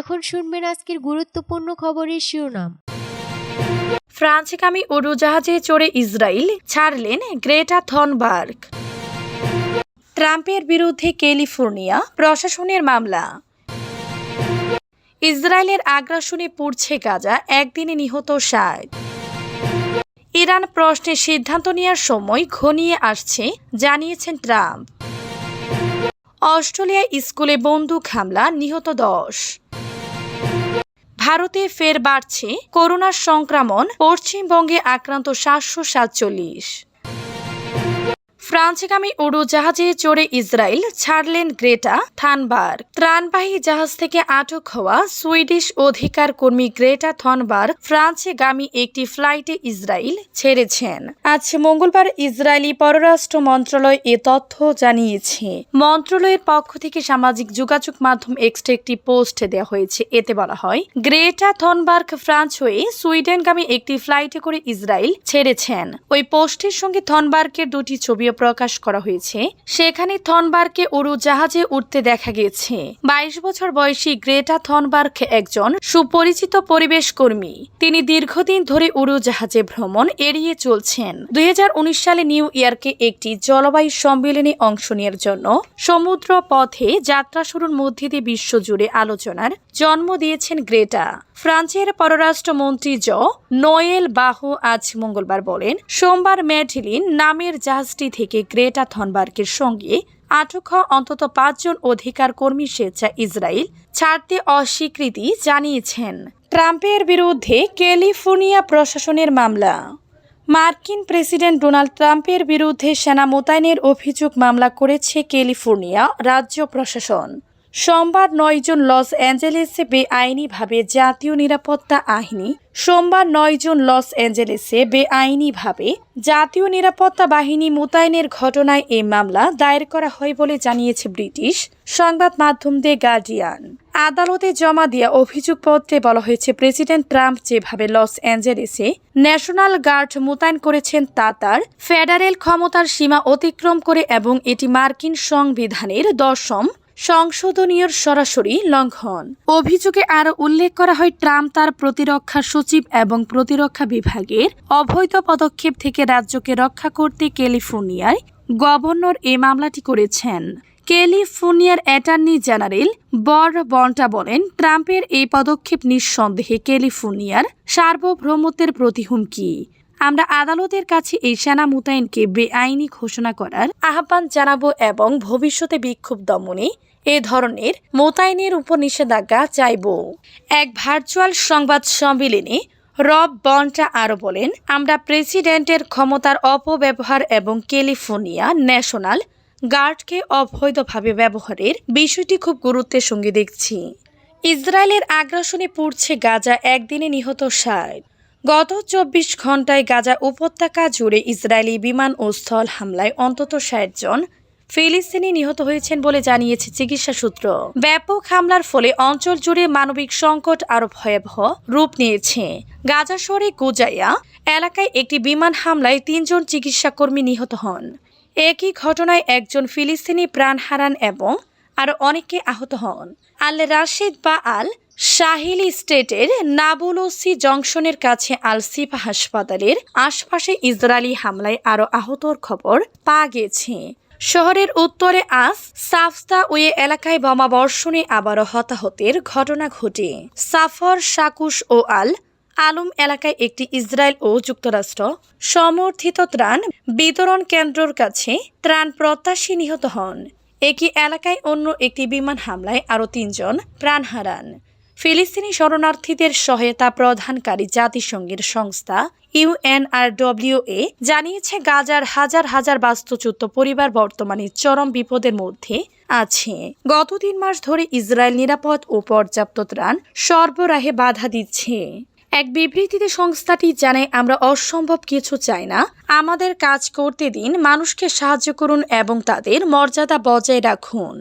এখন আজকের গুরুত্বপূর্ণ খবরের শিরোনাম। ফ্রান্সগামী উড়োজাহাজে চড়ে ইসরায়েল ছাড়লেন গ্রেটা থনবার্গ। ট্রাম্পের বিরুদ্ধে ক্যালিফোর্নিয়া, প্রশাসনের মামলা। ইসরায়েলের আগ্রাসনে পড়ছে গাজা, একদিনে নিহত ষাট। ইরান প্রশ্নে সিদ্ধান্ত নেওয়ার সময় ঘনিয়ে আসছে, জানিয়েছেন ট্রাম্প। অস্ট্রেলিয়া স্কুলে বন্দুক হামলা, নিহত দশ। ভারতে ফের বাড়ছে করোনার সংক্রমণ পশ্চিমবঙ্গে আক্রান্ত সাতশো সাতচল্লিশ। ফ্রান্সগামী উড়োজাহাজে চড়ে ইসরায়েল ছাড়লেন গ্রেটা থানবার্গ। ত্রাণবাহী জাহাজ থেকে আটক হওয়া সুইডিশ অধিকার কর্মী গ্রেটা থনবার্গ ফ্রান্সগামী একটি ফ্লাইটে ইসরায়েল ছেড়েছেন। আজ মঙ্গলবার ইসরায়েলি পররাষ্ট্র মন্ত্রণালয় এ তথ্য জানিয়েছে। মন্ত্রণালয়ের পক্ষ থেকে সামাজিক যোগাযোগ মাধ্যম এক্সট্রা একটি পোস্ট দেওয়া হয়েছে। এতে বলা হয়, গ্রেটা থনবার্গ ফ্রান্স হয়ে সুইডেনগামী একটি ফ্লাইটে করে ইসরায়েল ছেড়েছেন। ওই পোস্টের সঙ্গে থনবার্গের দুটি ছবিও প্রকাশ করা হয়েছে, সেখানে থনবার্গকে উড়োজাহাজে উঠতে দেখা গেছে বাইশ বছর বয়সী গ্রেটা থনবার্গ একজন সুপরিচিত পরিবেশ কর্মী। তিনি দীর্ঘদিন ধরে উড়োজাহাজে ভ্রমণ এড়িয়ে চলছেন। দুই হাজার উনিশ সালে নিউ ইয়র্কে একটি জলবায়ু সম্মেলনে অংশ নেওয়ার জন্য সমুদ্র পথে যাত্রা শুরুর মধ্যে দিয়ে বিশ্বজুড়ে আলোচনার জন্ম দিয়েছেন গ্রেটা। ফ্রান্সের পররাষ্ট্রমন্ত্রী জ নোয়েল বাহো আজ মঙ্গলবার বলেন, সোমবার ম্যাডলিন নামের জাহাজটি থেকে গ্রেটা থনবার্গের সঙ্গে আটক হওয়া অন্তত পাঁচজন অধিকার কর্মী স্বেচ্ছা ইসরায়েল ছাড়তে অস্বীকৃতি জানিয়েছেন। ট্রাম্পের বিরুদ্ধে ক্যালিফোর্নিয়া প্রশাসনের মামলা। মার্কিন প্রেসিডেন্ট ডোনাল্ড ট্রাম্পের বিরুদ্ধে সেনা মোতায়েনের অভিযোগ মামলা করেছে ক্যালিফোর্নিয়া রাজ্য প্রশাসন। সোমবার নয়জন লস অ্যাঞ্জেলেসে বেআইনিভাবে জাতীয় নিরাপত্তা আইনি। সোমবার নয়জন লস অ্যাঞ্জেলেসে বেআইনিভাবে জাতীয় নিরাপত্তা বাহিনী মোতায়েনের ঘটনায় এই মামলা দায়ের করা হয় বলে জানিয়েছে ব্রিটিশ সংবাদ মাধ্যম দে গার্ডিয়ান। আদালতে জমা দেওয়া অভিযোগপত্রে বলা হয়েছে, প্রেসিডেন্ট ট্রাম্প যেভাবে লস অ্যাঞ্জেলেসে ন্যাশনাল গার্ড মোতায়েন করেছেন, তা তার ফেডারেল ক্ষমতার সীমা অতিক্রম করে এবং এটি মার্কিন সংবিধানের দশম সংশোধনীয় সরাসরি লঙ্ঘন। অভিযোগে আরও উল্লেখ করা হয়, ট্রাম্প তার প্রতিরক্ষা সচিব এবং প্রতিরক্ষা বিভাগের অবৈধ পদক্ষেপ থেকে রাজ্যকে রক্ষা করতে ক্যালিফোর্নিয়ায় গভর্নর এ মামলাটি করেছেন। ক্যালিফোর্নিয়ার অ্যাটর্নি জেনারেল বর বন্টা বলেন, ট্রাম্পের এই পদক্ষেপ নিঃসন্দেহে ক্যালিফোর্নিয়ার সার্বভৌমত্বের প্রতি হুমকি। আমরা আদালতের কাছে এই সেনা মোতায়েনকে বেআইনি ঘোষণা করার আহ্বান জানাব এবং ভবিষ্যতে বিক্ষোভ দমনে এ ধরনের মোতায়েনের উপর নিষেধাজ্ঞা চাইব। এক ভার্চুয়াল সংবাদ সম্মেলনে রব বন্টা আরও বলেন, আমরা প্রেসিডেন্টের ক্ষমতার অপব্যবহার এবং ক্যালিফোর্নিয়া ন্যাশনাল গার্ডকে অবৈধভাবে ব্যবহারের বিষয়টি খুব গুরুত্বের সঙ্গে দেখছি। ইসরায়েলের আগ্রাসনে পড়ছে গাজা একদিনে নিহত ষাট। গত চব্বিশ ঘন্টায় গাজা উপত্যকা জুড়ে ইসরায়েলি বিমান ও স্থল হামলায় অন্তত ষাট জন ফিলিস্তিনি নিহত হয়েছেন বলে জানিয়েছে চিকিৎসা সূত্র। ব্যাপক হামলার ফলে অঞ্চল জুড়ে মানবিক সংকট আরও ভয়াবহ রূপ নিয়েছে। গাজা শহরে গোজাইয়া এলাকায় একটি বিমান হামলায় তিনজন চিকিৎসা কর্মী নিহত হন। একই ঘটনায় একজন ফিলিস্তিনি প্রাণ হারান এবং আরও অনেকে আহত হন। আল রাশিদ বা আল শাহিলি স্টেটের নাবুলসি জংশনের কাছে আল সিফা হাসপাতালের আশপাশে ইসরায়েলি হামলায় আরও আহতর খবর পাওয়া গেছে। শহরের উত্তরে আস সাফস্তা ওয়ে এলাকায় বোমা বর্ষণে আবারও হতাহতের ঘটনা ঘটে। সাফর সাকুশ ও আল আলম এলাকায় একটি ইসরায়েল ও যুক্তরাষ্ট্র সমর্থিত ত্রাণ বিতরণ কেন্দ্রর কাছে ত্রাণ প্রত্যাশী নিহত হন। একই এলাকায় অন্য একটি বিমান হামলায় আরও তিনজন প্রাণ হারান। ফিলিস্তিনি শরণার্থীদের সহায়তা প্রদানকারী জাতিসংঘের সংস্থা ইউএনআরডব্লিউএ জানিয়েছে, গাজার হাজার হাজার বাস্তুচ্যুত পরিবার বর্তমানে চরম বিপদের মধ্যে আছে। গত তিন মাস ধরে ইসরায়েল নিরাপদ ও পর্যাপ্ত ত্রাণ সরবরাহে বাধা দিচ্ছে। এক বিবৃতিতে সংস্থাটি জানায়, আমরা অসম্ভব কিছু চাই না। আমাদের কাজ করতে দিন, মানুষকে সাহায্য করুন এবং তাদের মর্যাদা বজায় রাখুন।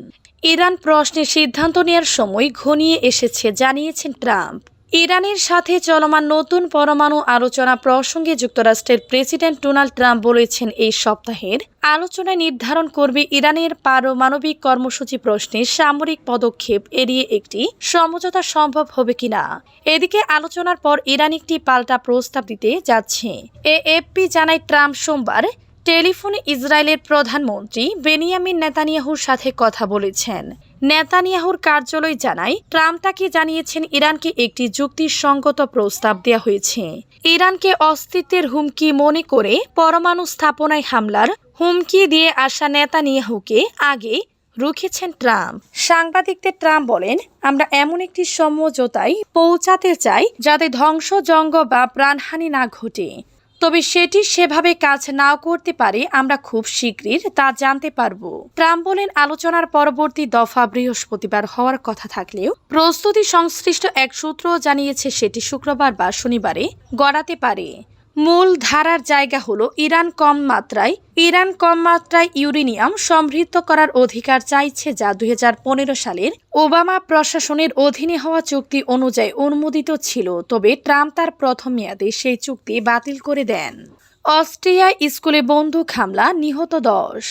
ইরান প্রশ্নে সিদ্ধান্ত নেওয়ার সময় ঘনিয়ে এসেছে, জানিয়েছেন ট্রাম্প। ইরানের সাথে চলমান নতুন পরমাণু আলোচনা প্রসঙ্গে যুক্তরাষ্ট্রের প্রেসিডেন্ট ডোনাল্ড ট্রাম্প বলেছেন, এই সপ্তাহের আলোচনায় নির্ধারণ করবে ইরানের পারমাণবিক কর্মসূচি প্রশ্নে সামরিক পদক্ষেপ এড়িয়ে একটি সমঝোতা সম্ভব হবে কিনা এদিকে আলোচনার পর ইরান একটি পাল্টা প্রস্তাব দিতে যাচ্ছে। এএফপি জানায়, ট্রাম্প সোমবার টেলিফোনে ইসরায়েলের প্রধানমন্ত্রী বেনিয়ামিন নেতানিয়াহুর সাথে কথা বলেছেন। নেতানিয়াহুর কার্যালয় জানায় ট্রাম্প তাকে জানিয়েছেন ইরানকে একটি যুক্তিসঙ্গত প্রস্তাব দেওয়া হয়েছে। ইরানকে অস্তিত্বের হুমকি মনে করে পরমাণু স্থাপনায় হামলার হুমকি দিয়ে আসা নেতানিয়াহুকে আগে রুখেছেন ট্রাম্প। সাংবাদিকদের ট্রাম্প বলেন, আমরা এমন একটি সমঝোতায় পৌঁছাতে চাই যাতে ধ্বংসজঙ্গ বা প্রাণহানি না ঘটে। তবে সেটি সেভাবে কাজ নাও করতে পারে, আমরা খুব শীঘ্রই তা জানতে পারব। ট্রাম্প বলেন, আলোচনার পরবর্তী দফা বৃহস্পতিবার হওয়ার কথা থাকলেও প্রস্তুতি সংশ্লিষ্ট এক সূত্র জানিয়েছে, সেটি শুক্রবার বা শনিবারে গড়াতে পারে। মূল ধারার জায়গা হলো ইরান কম মাত্রায়। ইরান কম মাত্রায় ইউরেনিয়াম সমৃদ্ধ করার অধিকার চাইছে যা দুই হাজার পনেরো সালের ওবামা প্রশাসনের অধীনে হওয়া চুক্তি অনুযায়ী অনুমোদিত ছিল। তবে ট্রাম্প তার প্রথম মেয়াদে সেই চুক্তি বাতিল করে দেন। অস্ট্রিয়া স্কুলে বন্দুক হামলা, নিহত দশ।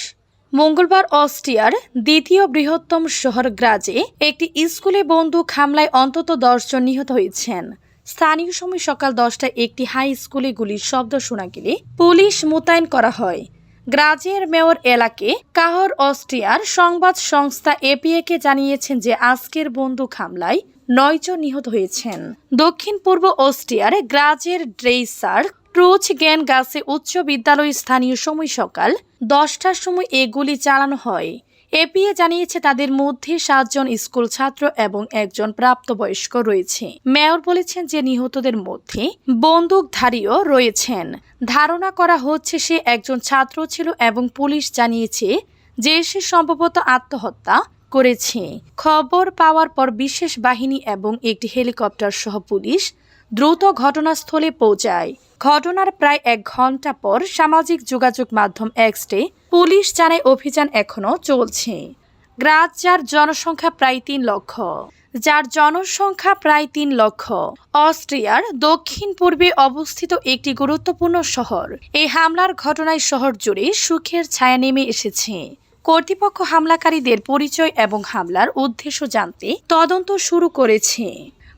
মঙ্গলবার অস্ট্রিয়ার দ্বিতীয় বৃহত্তম শহর গ্রাজে একটি স্কুলে বন্দুক হামলায় অন্তত দশজন নিহত হয়েছেন। স্থানীয় সময় সকাল দশটায় একটি হাই স্কুলে গুলির শব্দ শোনা গেলে পুলিশ মোতায়েন করা হয়। গ্রাজের মেয়র এলাকে কাহর অস্ট্রিয়ার সংবাদ সংস্থা এপিএকে জানিয়েছেন যে আজকের বন্দুক হামলায় নয়জন নিহত হয়েছেন। দক্ষিণ পূর্ব অস্ট্রিয়ার গ্রাজের ড্রেইসার ট্রুচ জ্ঞান গাছে উচ্চ বিদ্যালয় স্থানীয় সময় সকাল দশটার সময় এগুলি চালানো হয়। এপিএ জানিয়েছে, তাদের মধ্যে সাতজন স্কুল ছাত্র এবং একজন প্রাপ্তবয়স্ক রয়েছে। মেয়র বলেছেন যে, নিহতদের মধ্যে বন্দুকধারীও রয়েছেন। ধারণা করা হচ্ছে, সে একজন ছাত্র ছিল এবং পুলিশ জানিয়েছে যে, সে সম্ভবত আত্মহত্যা করেছে। খবর পাওয়ার পর বিশেষ বাহিনী এবং একটি হেলিকপ্টার সহ পুলিশ দ্রুত ঘটনাস্থলে পৌঁছায়। ঘটনার প্রায় এক ঘণ্টা পর সামাজিক যোগাযোগ মাধ্যম এক্সটে পুলিশ জানায় অভিযান এখনও চলছে। গ্রাজ যার জনসংখ্যা প্রায় তিন লক্ষ। যার জনসংখ্যা প্রায় তিন লক্ষ। অস্ট্রিয়ার দক্ষিণ পূর্বে অবস্থিত একটি গুরুত্বপূর্ণ শহর। এই হামলার ঘটনায় শহর জুড়ে সুখের ছায়া নেমে এসেছে। কর্তৃপক্ষ হামলাকারীদের পরিচয় এবং হামলার উদ্দেশ্য জানতে তদন্ত শুরু করেছে।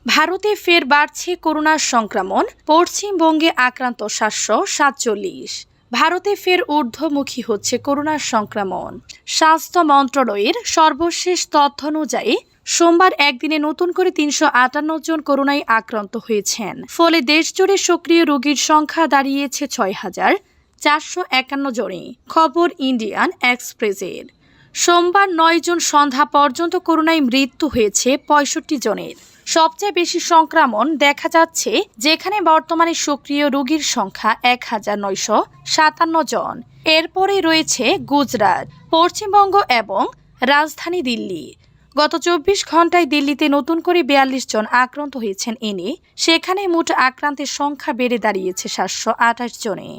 ভারতে ফের বাড়ছে করোনার সংক্রমণ। পশ্চিমবঙ্গে আক্রান্ত সাতশো সাতচল্লিশ। ভারতে ফের ঊর্ধ্বমুখী হচ্ছে করোনার সংক্রমণ। স্বাস্থ্য মন্ত্রণালয়ের সর্বশেষ তথ্য অনুযায়ী, সোমবার একদিনে নতুন করে তিনশো আটান্ন জন করোনায় আক্রান্ত হয়েছেন। ফলে দেশজুড়ে সক্রিয় রোগীর সংখ্যা দাঁড়িয়েছে ছয় হাজার চারশো একান্ন জনে। খবর ইন্ডিয়ান এক্সপ্রেসের। সোমবার নয় জন সন্ধ্যা পর্যন্ত করোনায় মৃত্যু হয়েছে পঁয়ষট্টি জনের। সবচেয়ে বেশি সংক্রমণ দেখা যাচ্ছে যেখানে বর্তমানে সক্রিয় রোগীর সংখ্যা এক হাজার নয়শো সাতান্ন জন। এরপরে রয়েছে গুজরাট, পশ্চিমবঙ্গ এবং রাজধানী দিল্লি। গত চব্বিশ ঘন্টায় দিল্লিতে নতুন করে বিয়াল্লিশ জন আক্রান্ত হয়েছেন। এনে সেখানে মোট আক্রান্তের সংখ্যা বেড়ে দাঁড়িয়েছে সাতশো আঠাশ জনে।